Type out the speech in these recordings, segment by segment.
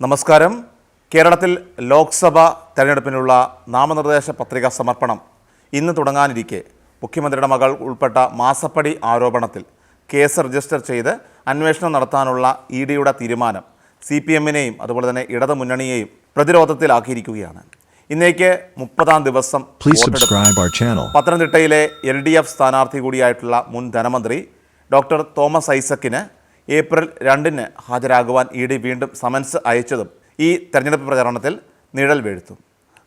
നമസ്കാരം. കേരളത്തിൽ ലോക്സഭ തെരഞ്ഞെടുപ്പിനുള്ള നാമനിർദ്ദേശ പത്രിക സമർപ്പണം ഇന്ന് തുടങ്ങാനിരിക്കെ. മുഖ്യമന്ത്രിയുടെ മകൾ ഉൾപ്പെട്ട മാസപ്പടി ആരോപണത്തിൽ കേസ് രജിസ്റ്റർ ചെയ്ത് അന്വേഷണം നടത്താനുള്ള ഇ ഡിയുടെ തീരുമാനം സി പി എമ്മിനെയും അതുപോലെ തന്നെ ഇടതു മുന്നണിയെയും പ്രതിരോധത്തിലാക്കിയിരിക്കുകയാണ്. ഇന്നേക്ക് മുപ്പതാം ദിവസം പത്തനംതിട്ടയിലെ എൽ ഡി എഫ് സ്ഥാനാർത്ഥി കൂടിയായിട്ടുള്ള മുൻ ധനമന്ത്രി ഡോക്ടർ തോമസ് ഐസക്കിന് ഏപ്രിൽ രണ്ടിന് ഹാജരാകുവാൻ ഇ ഡി വീണ്ടും സമൻസ് അയച്ചതും ഈ തെരഞ്ഞെടുപ്പ് പ്രചാരണത്തിൽ നിഴൽ വീഴ്ത്തും.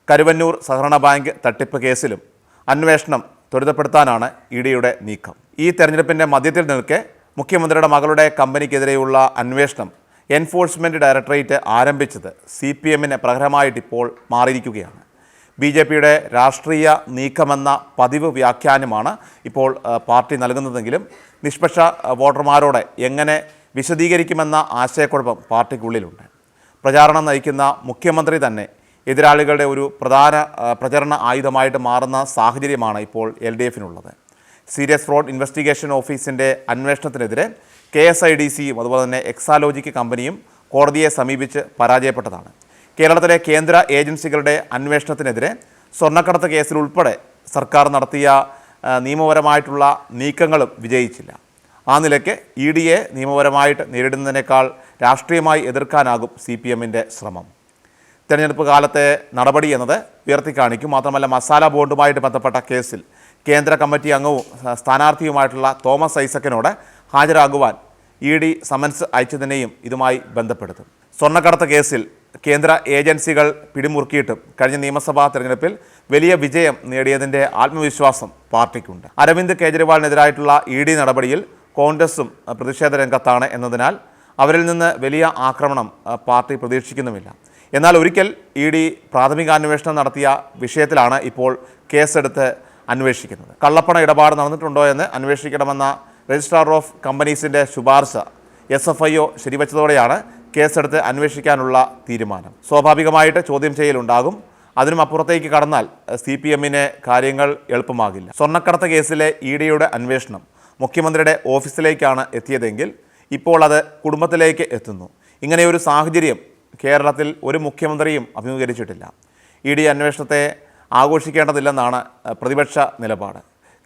കരുവന്നൂർ സഹകരണ ബാങ്ക് തട്ടിപ്പ് കേസിലും അന്വേഷണം ത്വരിതപ്പെടുത്താനാണ് ഇ ഡിയുടെ നീക്കം. ഈ തെരഞ്ഞെടുപ്പിന്റെ മധ്യത്തിൽ നിൽക്കെ മുഖ്യമന്ത്രിയുടെ മകളുടെ കമ്പനിക്കെതിരെയുള്ള അന്വേഷണം എൻഫോഴ്സ്മെന്റ് ഡയറക്ടറേറ്റ് ആരംഭിച്ചത് സി പി എമ്മിന് പ്രഹരമായിട്ടിപ്പോൾ മാറിയിരിക്കുകയാണ്. ബി ജെ പിയുടെ രാഷ്ട്രീയ നീക്കമെന്ന പതിവ് വ്യാഖ്യാനമാണ് ഇപ്പോൾ പാർട്ടി നൽകുന്നതെങ്കിലും നിഷ്പക്ഷ വോട്ടർമാരോടെ എങ്ങനെ വിശദീകരിക്കുമെന്ന ആശയക്കുഴപ്പം പാർട്ടിക്കുള്ളിലുണ്ട്. പ്രചാരണം നയിക്കുന്ന മുഖ്യമന്ത്രി തന്നെ എതിരാളികളുടെ ഒരു പ്രധാന പ്രചരണ ആയുധമായിട്ട് മാറുന്ന സാഹചര്യമാണ് ഇപ്പോൾ എൽ ഡി എഫിനുള്ളത്. സീരിയസ് ഫ്രോഡ് ഇൻവെസ്റ്റിഗേഷൻ ഓഫീസിന്റെ അന്വേഷണത്തിനെതിരെ കെ എസ് ഐ ഡി സിയും അതുപോലെ തന്നെ എക്സാലോജിക്ക് കമ്പനിയും കോടതിയെ സമീപിച്ച് പരാജയപ്പെട്ടതാണ്. കേരളത്തിലെ കേന്ദ്ര ഏജൻസികളുടെ അന്വേഷണത്തിനെതിരെ സ്വർണക്കടത്ത് കേസിലുൾപ്പെടെ സർക്കാർ നടത്തിയ നിയമപരമായിട്ടുള്ള നീക്കങ്ങളും വിജയിച്ചില്ല. ആ നിലയ്ക്ക് ഇ ഡിയെ നിയമപരമായിട്ട് നേരിടുന്നതിനേക്കാൾ രാഷ്ട്രീയമായി എതിർക്കാനാകും സി പി എമ്മിന്റെ ശ്രമം. തെരഞ്ഞെടുപ്പ് കാലത്തെ നടപടി എന്നത് ഉയർത്തിക്കാണിക്കും. മാത്രമല്ല മസാല ബോണ്ടുമായിട്ട് ബന്ധപ്പെട്ട കേസിൽ കേന്ദ്ര കമ്മിറ്റി അംഗവും സ്ഥാ- സ്ഥാനാർത്ഥിയുമായിട്ടുള്ള തോമസ് ഐസക്കിനോട് ഹാജരാകുവാൻ ഇ ഡി സമൻസ് അയച്ചതിനെയും ഇതുമായി ബന്ധപ്പെടുത്തും. സ്വർണക്കടത്ത് കേസിൽ കേന്ദ്ര ഏജൻസികൾ പിടിമുറുക്കിയിട്ടും കഴിഞ്ഞ നിയമസഭാ തെരഞ്ഞെടുപ്പിൽ വലിയ വിജയം നേടിയതിന്റെ ആത്മവിശ്വാസം പാർട്ടിക്കുണ്ട്. അരവിന്ദ് കെജ്രിവാളിനെതിരായിട്ടുള്ള ഇ ഡി നടപടിയിൽ കോൺഗ്രസും പ്രതിഷേധ രംഗത്താണ് എന്നതിനാൽ അവരിൽ നിന്ന് വലിയ ആക്രമണം പാർട്ടി പ്രതീക്ഷിക്കുന്നുമില്ല. എന്നാൽ ഒരിക്കൽ ഇ ഡി പ്രാഥമിക അന്വേഷണം നടത്തിയ വിഷയത്തിലാണ് ഇപ്പോൾ കേസെടുത്ത് അന്വേഷിക്കുന്നത്. കള്ളപ്പണ ഇടപാട് നടന്നിട്ടുണ്ടോ എന്ന് അന്വേഷിക്കണമെന്ന രജിസ്ട്രാർ ഓഫ് കമ്പനീസിന്റെ ശുപാർശ എസ് എഫ് ഐ ഒ ശരിവച്ചതോടെയാണ് കേസെടുത്ത് അന്വേഷിക്കാനുള്ള തീരുമാനം. സ്വാഭാവികമായിട്ട് ചോദ്യം ചെയ്യലുണ്ടാകും. അതിനും അപ്പുറത്തേക്ക് കടന്നാൽ സി പി എമ്മിന് കാര്യങ്ങൾ എളുപ്പമാകില്ല. സ്വർണക്കടത്ത് കേസിലെ ഇ ഡിയുടെ അന്വേഷണം മുഖ്യമന്ത്രിയുടെ ഓഫീസിലേക്കാണ് എത്തിയതെങ്കിൽ ഇപ്പോൾ അത് കുടുംബത്തിലേക്ക് എത്തുന്നു. ഇങ്ങനെയൊരു സാഹചര്യം കേരളത്തിൽ ഒരു മുഖ്യമന്ത്രിയും അഭിമുഖീകരിച്ചിട്ടില്ല. ഇ ഡി അന്വേഷണത്തെ ആഘോഷിക്കേണ്ടതില്ലെന്നാണ് പ്രതിപക്ഷ നിലപാട്.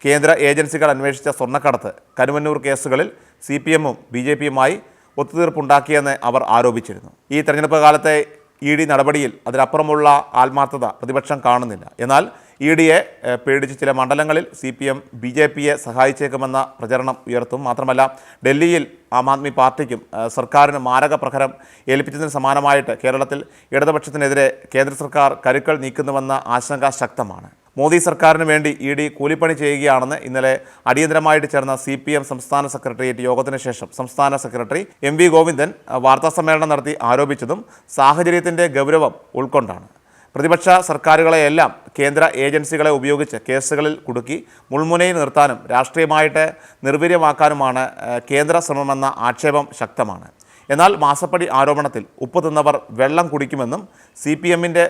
കേന്ദ്ര ഏജൻസികൾ അന്വേഷിച്ച സ്വർണക്കടത്ത് കരുവന്നൂർ കേസുകളിൽ സി പി എമ്മും ബി ജെ പിയുമായി ഒത്തുതീർപ്പുണ്ടാക്കിയെന്ന് അവർ ആരോപിച്ചിരുന്നു. ഈ തെരഞ്ഞെടുപ്പ് കാലത്തെ ഇ ഡി നടപടിയിൽ അതിനപ്പുറമുള്ള ആത്മാർത്ഥത പ്രതിപക്ഷം കാണുന്നില്ല. എന്നാൽ ഇ ഡിയെ പേടിച്ച് ചില മണ്ഡലങ്ങളിൽ C P M B J പിയെ സഹായിച്ചേക്കുമെന്ന പ്രചരണം ഉയർത്തും. മാത്രമല്ല ഡൽഹിയിൽ ആം ആദ്മി പാർട്ടിക്കും സർക്കാരിന് മാരക പ്രഹരം ഏൽപ്പിച്ചതിന് സമാനമായിട്ട് കേരളത്തിൽ ഇടതുപക്ഷത്തിനെതിരെ കേന്ദ്ര സർക്കാർ കരുക്കൾ നീക്കുന്നുവെന്ന ആശങ്ക ശക്തമാണ്. മോദി സർക്കാരിന് വേണ്ടി ഇ ഡി കൂലിപ്പണി ചെയ്യുകയാണെന്ന് ഇന്നലെ അടിയന്തരമായിട്ട് ചേർന്ന സി പി എം സംസ്ഥാന സെക്രട്ടേറിയറ്റ് യോഗത്തിന് ശേഷം സംസ്ഥാന സെക്രട്ടറി എം വി ഗോവിന്ദൻ വാർത്താസമ്മേളനം നടത്തി ആരോപിച്ചതും സാഹചര്യത്തിന്റെ ഗൗരവം ഉൾക്കൊണ്ടാണ്. പ്രതിപക്ഷ സർക്കാരുകളെയെല്ലാം കേന്ദ്ര ഏജൻസികളെ ഉപയോഗിച്ച് കേസുകളിൽ കുടുക്കി മുൾമുനയിൽ നിർത്താനും രാഷ്ട്രീയമായിട്ട് നിർവീര്യമാക്കാനുമാണ് കേന്ദ്ര ശ്രമമെന്ന ആക്ഷേപം ശക്തമാണ്. എന്നാൽ മാസപ്പടി ആരോപണത്തിൽ ഉപ്പ് തിന്നവർ വെള്ളം കുടിക്കുമെന്നും സി പി എമ്മിന്റെ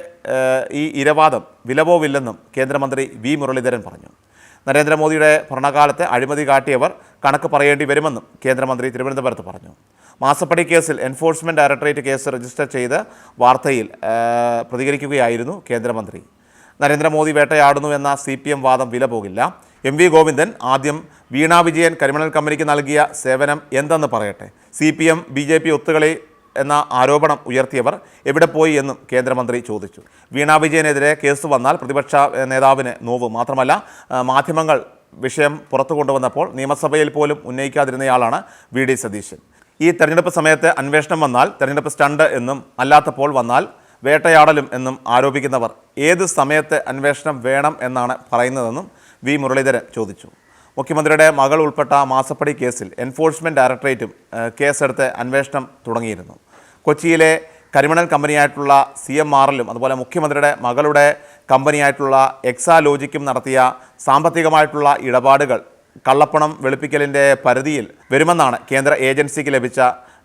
ഈ ഇരവാദം വിലപോവില്ലെന്നും കേന്ദ്രമന്ത്രി വി മുരളീധരൻ പറഞ്ഞു. നരേന്ദ്രമോദിയുടെ ഭരണകാലത്തെ അഴിമതി കാട്ടിയവർ കണക്ക് പറയേണ്ടി വരുമെന്നും കേന്ദ്രമന്ത്രി തിരുവനന്തപുരത്ത് പറഞ്ഞു. മാസപ്പടി കേസിൽ എൻഫോഴ്സ്മെന്റ് ഡയറക്ടറേറ്റ് കേസ് രജിസ്റ്റർ ചെയ്ത് വാർത്തയിൽ പ്രതികരിക്കുകയായിരുന്നു കേന്ദ്രമന്ത്രി. നരേന്ദ്രമോദി വേട്ടയാടുന്നു എന്ന സി പി എം വാദം വില പോകില്ല. എം വി ഗോവിന്ദൻ ആദ്യം വീണാ വിജയൻ കരിമണൽ കമ്പനിക്ക് നൽകിയ സേവനം എന്തെന്ന് പറയട്ടെ? C P M B J P ഒത്തുകളി എന്ന ആരോപണം ഉയർത്തിയവർ എവിടെ പോയി എന്നും കേന്ദ്രമന്ത്രി ചോദിച്ചു. വീണ വിജയനെതിരെ കേസ് വന്നാൽ പ്രതിപക്ഷ നേതാവിന് നോവ്. മാത്രമല്ല മാധ്യമങ്ങൾ വിഷയം പുറത്തു കൊണ്ടുവന്നപ്പോൾ നിയമസഭയിൽ പോലും ഉന്നയിക്കാതിരുന്നയാളാണ് വി ഡി സതീശൻ. ഈ തെരഞ്ഞെടുപ്പ് സമയത്ത് അന്വേഷണം വന്നാൽ തെരഞ്ഞെടുപ്പ് സ്റ്റണ്ട് എന്നും അല്ലാത്തപ്പോൾ വന്നാൽ വേട്ടയാടലും എന്നും ആരോപിക്കുന്നവർ ഏത് സമയത്ത് അന്വേഷണം വേണം എന്നാണ് പറയുന്നതെന്നും വി മുരളീധരൻ ചോദിച്ചു. മുഖ്യമന്ത്രിയുടെ മകൾ ഉൾപ്പെട്ട മാസപ്പടി കേസിൽ എൻഫോഴ്സ്മെന്റ് ഡയറക്ടറേറ്റും കേസെടുത്ത് അന്വേഷണം തുടങ്ങിയിരുന്നു. കൊച്ചിയിലെ കരിമണൽ കമ്പനിയായിട്ടുള്ള സി എം ആറിലും അതുപോലെ മുഖ്യമന്ത്രിയുടെ മകളുടെ കമ്പനിയായിട്ടുള്ള എക്സാലോജിക്കും നടത്തിയ സാമ്പത്തികമായിട്ടുള്ള ഇടപാടുകൾ കള്ളപ്പണം വെളുപ്പിക്കലിന്റെ പരിധിയിൽ വരുമെന്നാണ് കേന്ദ്ര ഏജൻസിക്ക് ലഭിച്ച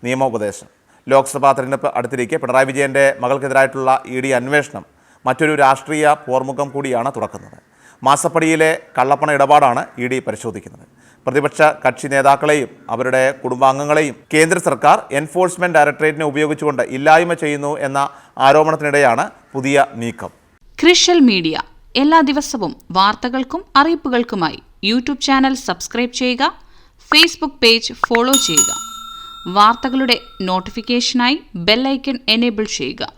നിയമോപദേശം. ലോക്സഭാ തെരഞ്ഞെടുപ്പ് അടുത്തിരിക്കെ പിണറായി വിജയന്റെ മകൾക്കെതിരായിട്ടുള്ള ഇ ഡി അന്വേഷണം മറ്റൊരു രാഷ്ട്രീയ പോർമുഖം കൂടിയാണ് തുറക്കുന്നത്. മാസപ്പടിയിലെ കള്ളപ്പണ ഇടപാടാണ് ഇ ഡി പരിശോധിക്കുന്നത്. പ്രതിപക്ഷ കക്ഷി നേതാക്കളെയും അവരുടെ കുടുംബാംഗങ്ങളെയും കേന്ദ്ര സർക്കാർ എൻഫോഴ്സ്മെന്റ് ഡയറക്ടറേറ്റിനെ ഉപയോഗിച്ചുകൊണ്ട് ഇല്ലായ്മ ചെയ്യുന്നു എന്ന ആരോപണത്തിനിടെയാണ് പുതിയ നീക്കം. ക്രിഷ്യൽ മീഡിയ. എല്ലാ ദിവസവും വാർത്തകൾക്കും അറിയിപ്പുകൾക്കുമായി യൂട്യൂബ് ചാനൽ സബ്സ്ക്രൈബ് ചെയ്യുക ഫേസ്ബുക്ക് പേജ് ഫോളോ ചെയ്യുക. വാർത്തകളുടെ നോട്ടിഫിക്കേഷനായി ബെല്ലൈക്കൺ എനേബിൾ ചെയ്യുക.